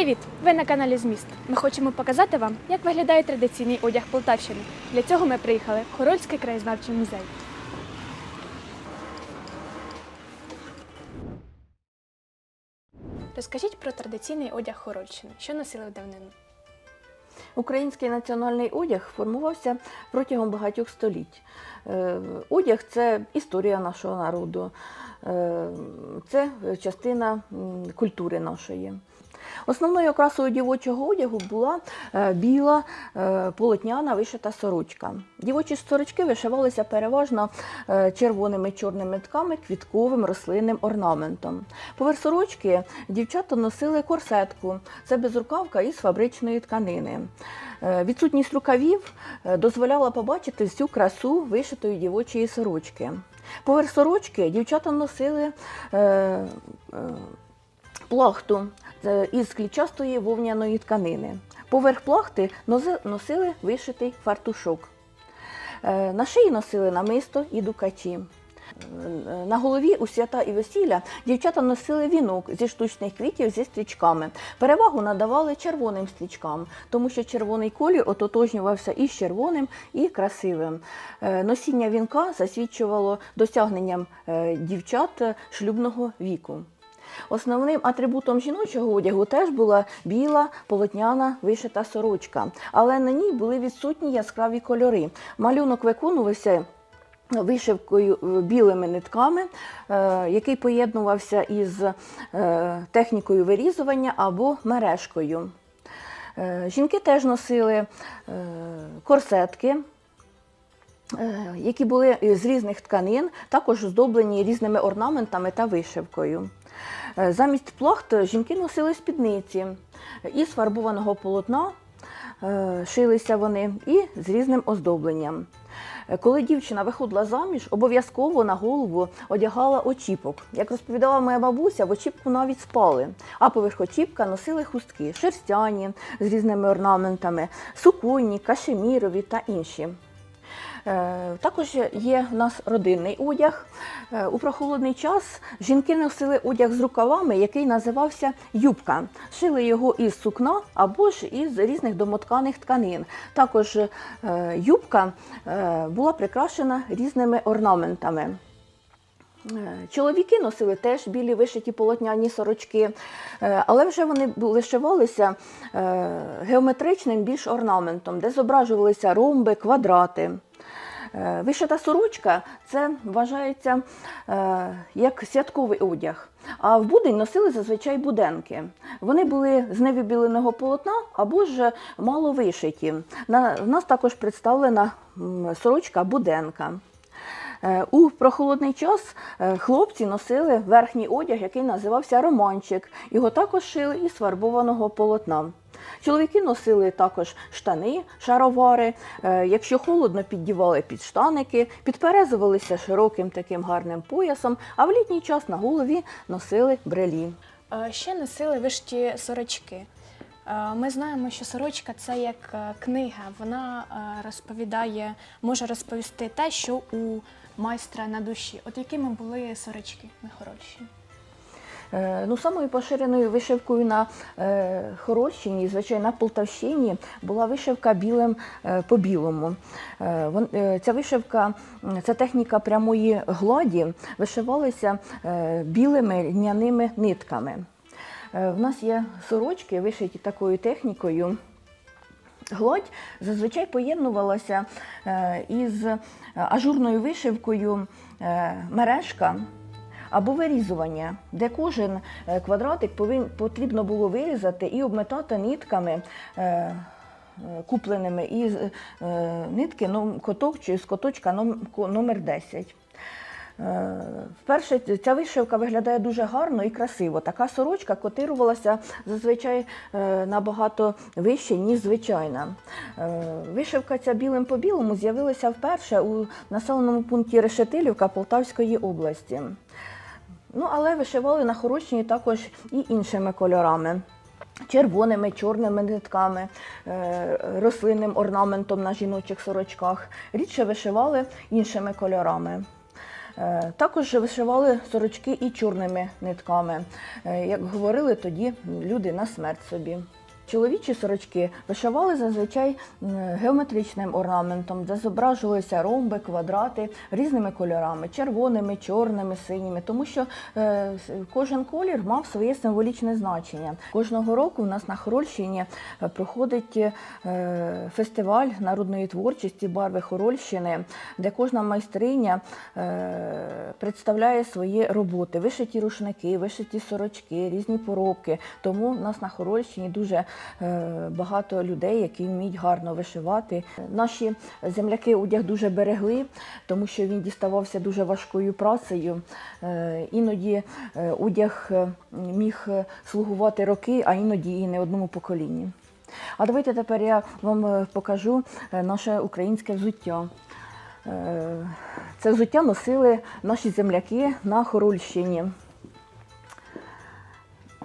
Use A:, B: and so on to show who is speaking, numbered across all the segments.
A: Привіт! Ви на каналі Зміст. Ми хочемо показати вам, як виглядає традиційний одяг Полтавщини. Для цього ми приїхали в Хорольський краєзнавчий музей. Розкажіть про традиційний одяг Хорольщини. Що носили в давнину?
B: Український національний одяг формувався протягом багатьох століть. Е, Одяг це історія нашого народу, е, це частина культури нашої. Основною окрасою дівочого одягу була е, біла е, полотняна вишита сорочка. Дівочі сорочки вишивалися переважно е, червоними чорними тками, квітковим рослинним орнаментом. Поверх сорочки дівчата носили корсетку, це безрукавка із фабричної тканини. Відсутність рукавів дозволяла побачити всю красу вишитої дівочої сорочки. Поверх сорочки дівчата носили е, е, плахту із клітчастої вовняної тканини. Поверх плахти носили вишитий фартушок. Е, На шиї носили намисто і дукачі. Е, На голові у свята і весілля дівчата носили вінок зі штучних квітів зі стрічками. Перевагу надавали червоним стрічкам, тому що червоний колір ототожнювався і червоним, і красивим. Е, Носіння вінка засвідчувало досягненням дівчат шлюбного віку. Основним атрибутом жіночого одягу теж була біла полотняна вишита сорочка, але на ній були відсутні яскраві кольори. Малюнок виконувався вишивкою е, білими нитками, е, який поєднувався із е, технікою вирізування або мережкою. Жінки теж носили корсетки, які були з різних тканин, також оздоблені різними орнаментами та вишивкою. Е, Замість плахт жінки носили спідниці із фарбованого полотна, е, шилися вони і з різним оздобленням. Е, Коли дівчина виходила заміж, обов'язково на голову одягала очіпок. Як розповідала моя бабуся, в очіпку навіть спали, а поверх очіпка носили хустки шерстяні з різними орнаментами, суконні, кашемірові та інші. Е, Також є в нас родинний одяг. Е, У прохолодний час жінки носили одяг з рукавами, який називався юбка. Шили його із сукна або ж із різних домотканих тканин. Також е, юбка була прикрашена різними орнаментами. Е, Чоловіки носили теж білі вишиті полотняні сорочки, е, але вже вони вишивалися е, геометричним більш орнаментом, де зображувалися ромби, квадрати. Вишита сорочка це вважається як святковий одяг. А в будень носили зазвичай буденки. Вони були з невибіленого полотна або ж мало вишиті. На, нас також представлена сорочка буденка. Е, У прохолодний час е, хлопці носили верхній одяг, який називався романчик. Його також шили із фарбованого полотна. Чоловіки носили також штани, шаровари. е, Якщо холодно, піддівали підштаники, підперезувалися широким таким гарним поясом, а в літній час на голові носили брелі.
A: Ще носили вишиті сорочки. Ми знаємо, що сорочка це як книга. Вона розповідає, може розповісти те, що у майстра на душі. От якими були сорочки на Хорольщині?
B: Е, Ну, самою поширеною вишивкою на е, Хорольщині, звичайно, на Полтавщині, була вишивка білим е, по білому. Ця вишивка, ця техніка прямої гладі вишивалася білими льняними нитками. В нас є сорочки, вишиті такою технікою. Гладь зазвичай поєднувалася е, із ажурною вишивкою е, мережка або вирізування, де кожен е, квадратик потрібно було вирізати і обметати нитками. е, е, Купленими із е, нитки коток чи з коточка ном- номер 10. Е, Вперше ця вишивка виглядає дуже гарно і красиво. Така сорочка котирувалася зазвичай е, набагато вище, ніж звичайна. Е, Вишивка ця білим по білому з'явилася вперше у населеному пункті Решетилівка Полтавської області. Ну, але вишивали на Хорощині також і іншими кольорами. Червоними, чорними нитками, рослинним орнаментом на жіночих сорочках. Рідше вишивали іншими кольорами. Е, Також вишивали сорочки і чорними нитками. Е, Як говорили тоді люди на смерть собі. Чоловічі сорочки вишивали зазвичай геометричним орнаментом, де зображувалися ромби, квадрати різними кольорами червоними, чорними, синіми, тому що е, кожен колір мав своє символічне значення. Кожного року у нас на Хорольщині е, проходить е, фестиваль народної творчості барви Хорольщини, де кожна майстриня представляє свої роботи, вишиті рушники, вишиті сорочки, різні поробки. Тому в нас на Хорольщині дуже багато людей, які вміють гарно вишивати. Наші земляки одяг дуже берегли, тому що він діставався дуже важкою працею. Е, Іноді е, одяг е, міг е, слугувати роки, а іноді і не одному поколінні. А давайте тепер я вам е, покажу е, наше українське взуття. Е, Це взуття носили наші земляки на Хорольщині.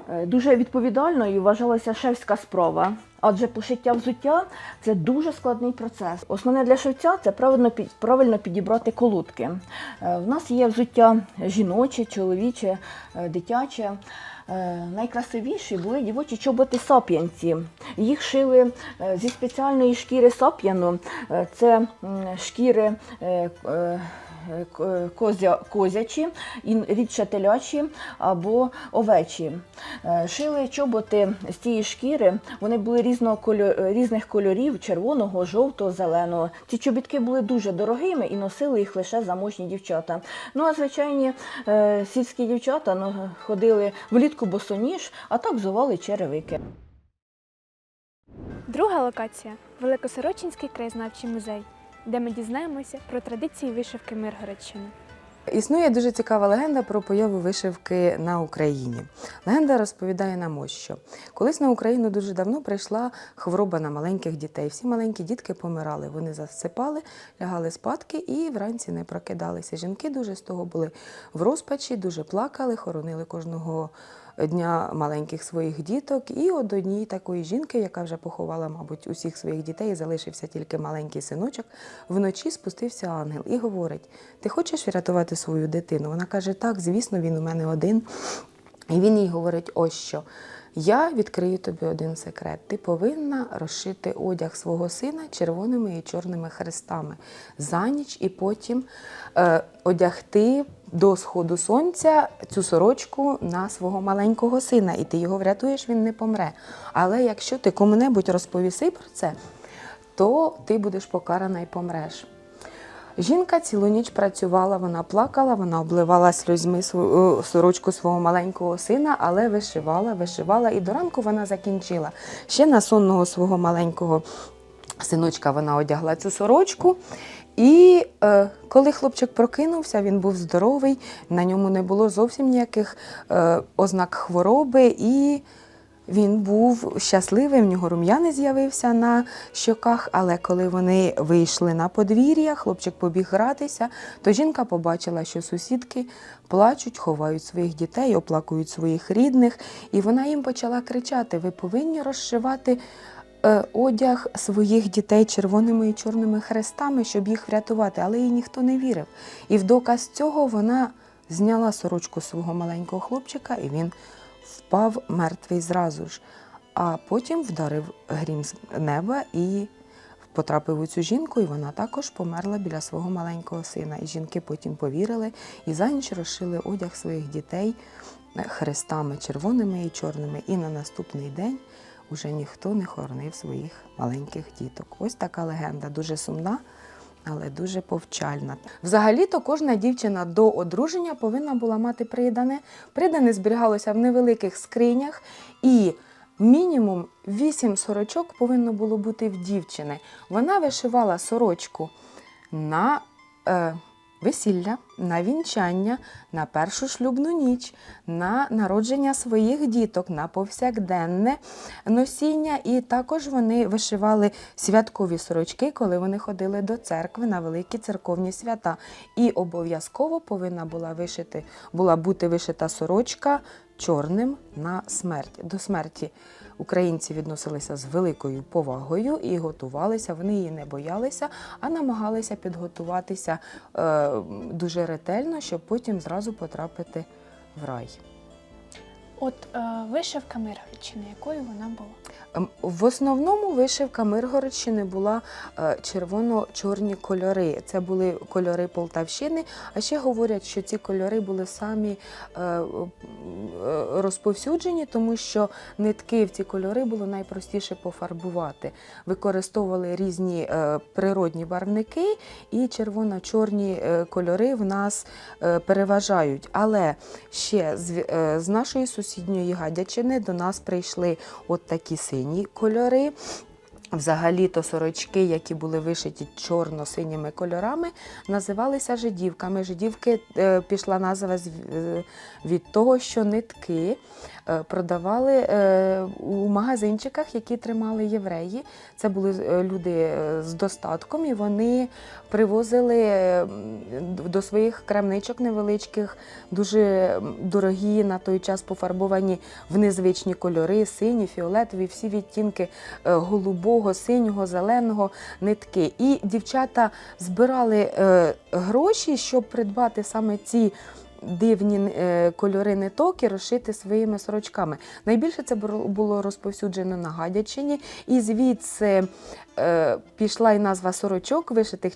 B: Е, Дуже відповідальною вважалася шевська справа, адже пошиття взуття це дуже складний процес. Основне для шевця це правильно, під- правильно підібрати колодки. Е, В нас є взуття жіноче, чоловіче, е, дитяче. Найкрасивіші були дівочі чоботи сап'янці. Їх шили зі спеціальної шкіри сап'яну. Це шкіри козя, козячі, рідше телячі або овечі. Е, Шили чоботи з цієї шкіри, вони були різного кольо- різних кольорів червоного, жовтого, зеленого. Ці чобітки були дуже дорогими і носили їх лише заможні дівчата. Ну а звичайні е, сільські дівчата ну, ходили влітку босоніж, а так взували черевики.
A: Друга локація Великосорочинський краєзнавчий музей, де ми дізнаємося про традиції вишивки Миргородщини.
C: Існує дуже цікава легенда про появу вишивки на Україні. Легенда розповідає нам ось що. Колись на Україну дуже давно прийшла хвороба на маленьких дітей. Всі маленькі дітки помирали. Вони засипали, лягали спадки і вранці не прокидалися. Жінки дуже з того були в розпачі, дуже плакали, хоронили кожного дня маленьких своїх діток. І от одній такої жінки, яка вже поховала, мабуть, усіх своїх дітей, залишився тільки маленький синочок, вночі спустився ангел і говорить: Ти хочеш врятувати свою дитину? Вона каже: Так, звісно, він у мене один. І він їй говорить: ось що. Я відкрию тобі один секрет. Ти повинна розшити одяг свого сина червоними і чорними хрестами за ніч, і потім е, одягти до сходу сонця цю сорочку на свого маленького сина, і ти його врятуєш, він не помре. Але якщо ти кому-небудь розповіси про це, то ти будеш покарана і помреш. Жінка цілу ніч працювала, вона плакала, вона обливала сльозьми е, сорочку свого маленького сина, але вишивала, вишивала, і до ранку вона закінчила. Ще на сонного свого маленького синочка вона одягла цю сорочку. І е, коли хлопчик прокинувся, він був здоровий, на ньому не було зовсім ніяких е, ознак хвороби, і він був щасливий, в нього рум'яний з'явився на щоках, але коли вони вийшли на подвір'я, хлопчик побіг гратися, то жінка побачила, що сусідки плачуть, ховають своїх дітей, оплакують своїх рідних, і вона їм почала кричати: Ви повинні розшивати е, одяг своїх дітей червоними і чорними хрестами, щоб їх врятувати, але їй ніхто не вірив. І в доказ цього вона зняла сорочку свого маленького хлопчика, і він впав мертвий зразу ж. А потім вдарив грім з неба і потрапив у цю жінку, і вона також померла біля свого маленького сина. І жінки потім повірили і за ніч розшили одяг своїх дітей хрестами червоними і чорними. І на наступний день уже ніхто не хоронив своїх маленьких діток. Ось така легенда, дуже сумна. Але дуже повчальна. Взагалі-то кожна дівчина до одруження повинна була мати придане. Придане зберігалося в невеликих скринях, і мінімум 8 сорочок повинно було бути в дівчини. Вона вишивала сорочку на е, весілля, на вінчання, на першу шлюбну ніч, на народження своїх діток, на повсякденне носіння. І також вони вишивали святкові сорочки, коли вони ходили до церкви на великі церковні свята. І обов'язково повинна була вишити, була бути вишита сорочка чорним на смерть. До смерті українці відносилися з великою повагою і готувалися. Вони її не боялися, а намагалися підготуватися е, дуже ретельно, щоб потім зразу потрапити в рай.
A: От е, вишивка Миргородщини, якою вона була?
C: Ем, В основному вишивка Миргородщини була е, червоно-чорні кольори. Це були кольори Полтавщини. А ще говорять, що ці кольори були самі е, е, розповсюджені, тому що нитки в ці кольори було найпростіше пофарбувати. Використовували різні природні барвники, і червоно-чорні кольори в нас переважають. Але ще з нашої сусідньої Гадячини до нас прийшли от такі сині кольори. Взагалі-то сорочки, які були вишиті чорно-синіми кольорами, називалися жидівками. Жидівки е, пішла назва е, від того, що нитки е, продавали у магазинчиках, які тримали євреї. Це були люди з достатком, і вони привозили до своїх крамничок невеличких дуже дорогі на той час пофарбовані в незвичні кольори, сині, фіолетові, всі відтінки е, голубого, синього, зеленого нитки. І дівчата збирали е, гроші, щоб придбати саме ці. Дивні е, кольори ниток і розшити своїми сорочками. Найбільше це було- розповсюджено на Гадячині, і звідси е, пішла і назва сорочок, вишитих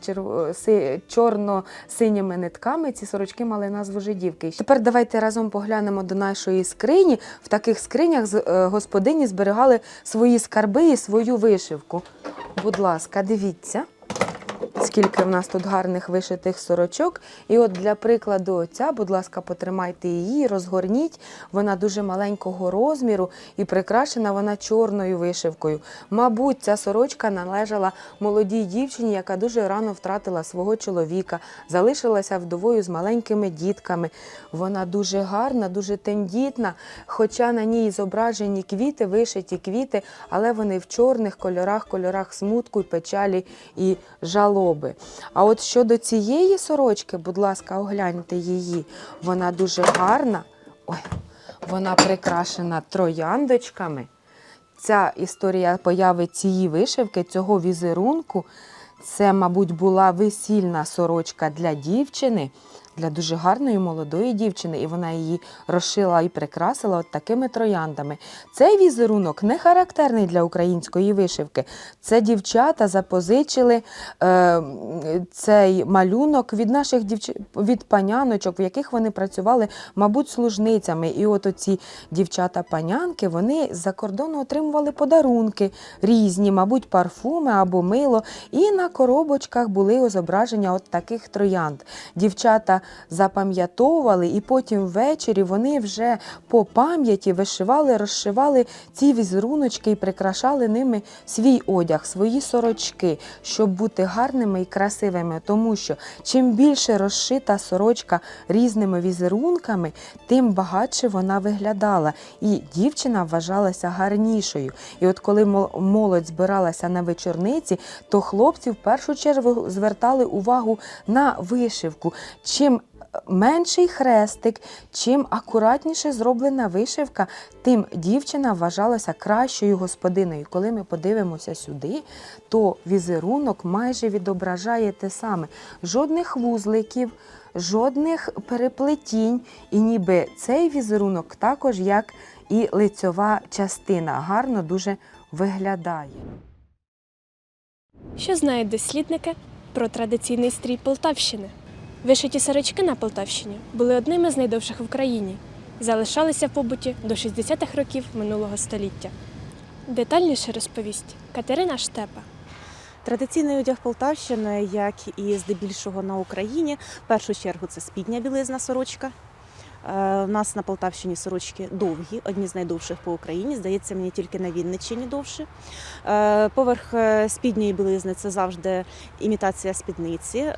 C: чорно-синіми нитками. Ці сорочки мали назву жидівки. Тепер давайте разом поглянемо до нашої скрині. В таких скринях е, господині зберігали свої скарби і свою вишивку. Будь ласка, дивіться. Скільки в нас тут гарних вишитих сорочок. І от для прикладу, оця, будь ласка, потримайте її, розгорніть. Вона дуже маленького розміру і прикрашена вона чорною вишивкою. Мабуть, ця сорочка належала молодій дівчині, яка дуже рано втратила свого чоловіка, залишилася вдовою з маленькими дітками. Вона дуже гарна, дуже тендітна, хоча на ній зображені квіти, вишиті квіти, але вони в чорних кольорах, кольорах смутку, печалі і жалоби. А от щодо цієї сорочки, будь ласка, огляньте її. Вона дуже гарна. Ой, вона прикрашена трояндочками. Ця історія появи цієї вишивки, цього візерунку, це, мабуть, була весільна сорочка для дівчини, для дуже гарної молодої дівчини, і вона її розшила і прикрасила от такими трояндами. Цей візерунок не характерний для української вишивки. Це дівчата запозичили е, цей малюнок від наших дівч... від паняночок, в яких вони працювали, мабуть, служницями. І от оці дівчата-панянки вони з-за кордону отримували подарунки різні, мабуть, парфуми або мило. І на коробочках були зображення от таких троянд. Дівчата запам'ятовували, і потім ввечері вони вже по пам'яті вишивали, розшивали ці візеруночки і прикрашали ними свій одяг, свої сорочки, щоб бути гарними і красивими. Тому що чим більше розшита сорочка різними візерунками, тим багатше вона виглядала. І дівчина вважалася гарнішою. І от коли молодь збиралася на вечорниці, то хлопці в першу чергу звертали увагу на вишивку. Чим менший хрестик, чим акуратніше зроблена вишивка, тим дівчина вважалася кращою господиною. Коли ми подивимося сюди, то візерунок майже відображає те саме. Жодних вузликів, жодних переплетінь, і ніби цей візерунок також як і лицьова частина гарно дуже виглядає.
A: Що знають дослідники про традиційний стрій Полтавщини? Вишиті сорочки на Полтавщині були одними з найдовших в Україні. Залишалися в побуті до 60-х років минулого століття. Детальніше розповість Катерина Штепа.
D: Традиційний одяг Полтавщини, як і здебільшого на Україні, в першу чергу це спідня білизна сорочка. Е, У нас на Полтавщині сорочки довгі, одні з найдовших по Україні. Здається, мені тільки на Вінниччині довше. Е, Поверх е, спідньої білизни це завжди імітація спідниці.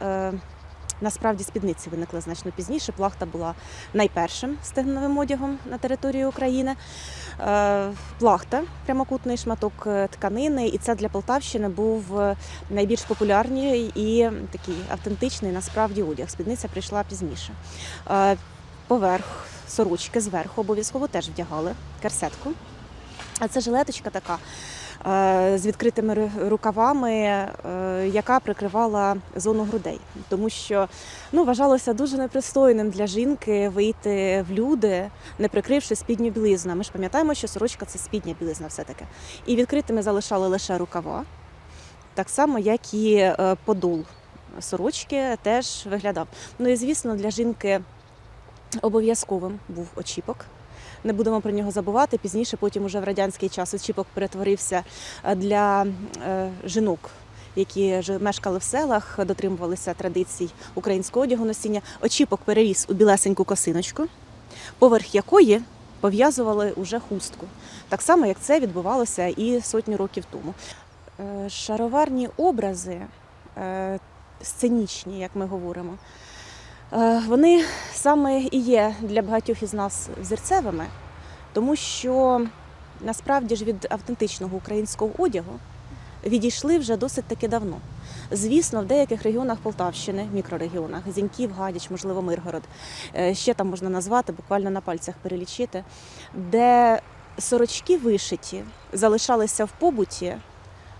D: Насправді спідниці виникли значно пізніше. Плахта була найпершим стегновим одягом на території України. Е, Плахта прямокутний шматок е, тканини, і це для Полтавщини був е, найбільш популярний і такий автентичний насправді одяг. Спідниця прийшла пізніше. Поверх сорочки зверху обов'язково теж вдягали керсетку. А це жилеточка така з відкритими рукавами, е, яка прикривала зону грудей. Тому що ну, вважалося дуже непристойним для жінки вийти в люди, не прикривши спідню білизну. Ми ж пам'ятаємо, що сорочка це спідня білизна все-таки. І відкритими залишали лише рукава, так само, як і е, подол сорочки теж виглядав. Ну і звісно, для жінки обов'язковим був очіпок. Не будемо про нього забувати. Пізніше, потім уже в радянський час очіпок перетворився е, для е, жінок, які мешкали в селах, дотримувалися традицій українського одягу носіння. Очіпок переріс у білесеньку косиночку, поверх якої пов'язували уже хустку. Так само, як це відбувалося і сотню років тому. Е, Шароварні образи, сценічні, як ми говоримо, вони саме і є для багатьох із нас взірцевими, тому що насправді ж від автентичного українського одягу відійшли вже досить таки давно. Звісно, в деяких регіонах Полтавщини, мікрорегіонах, Зіньків, Гадяч, можливо, Миргород, е, ще там можна назвати, буквально на пальцях перелічити, де сорочки вишиті залишалися в побуті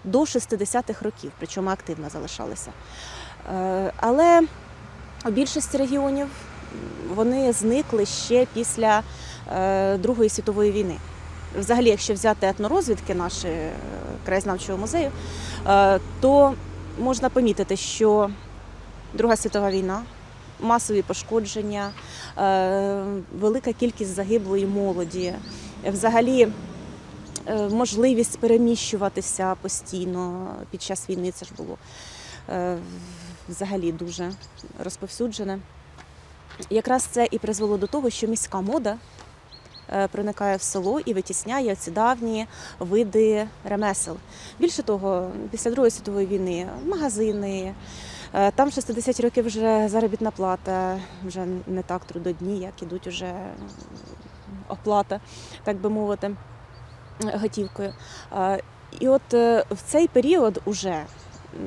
D: до 60-х років, причому активно залишалися. Е, Але у більшості регіонів вони зникли ще після е, Другої світової війни. Взагалі, якщо взяти етнорозвідки наші е, краєзнавчого музею, е, то можна помітити, що Друга світова війна, масові пошкодження, велика кількість загиблої молоді, взагалі можливість переміщуватися постійно під час війни це ж було взагалі дуже розповсюджене. Якраз це і призвело до того, що міська мода е, проникає в село і витісняє ці давні види ремесел. Більше того, після Другої світової війни магазини. е, Там 60-ті роки вже заробітна плата, вже не так трудодні, як ідуть уже оплата, так би мовити, готівкою. Е, І от в цей період уже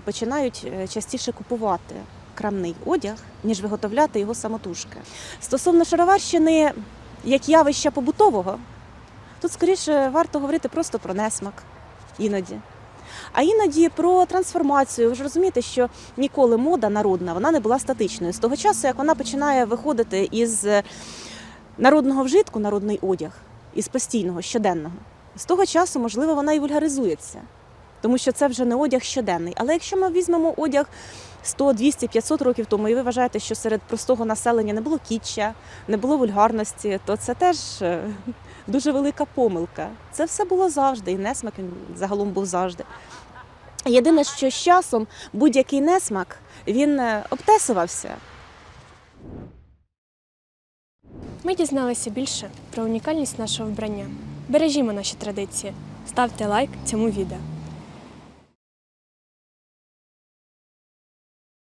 D: починають е, частіше купувати крамний одяг, ніж виготовляти його самотужки. Стосовно шароварщини як явища побутового, тут скоріше варто говорити просто про несмак іноді. А іноді про трансформацію. Ви ж розумієте, що ніколи мода народна вона не була статичною. З того часу, як вона починає виходити із народного вжитку, народний одяг, із постійного, щоденного, з того часу, можливо, вона і вульгаризується, тому що це вже не одяг щоденний. Але якщо ми візьмемо одяг 100, 200, 500 років тому, і ви вважаєте, що серед простого населення не було кітча, не було вульгарності, то це теж е, дуже велика помилка. Це все було завжди, і несмак він загалом був завжди. Єдине, що з часом будь-який несмак він е, обтесувався.
A: Ми дізналися більше про унікальність нашого вбрання. Бережімо наші традиції. Ставте лайк цьому відео.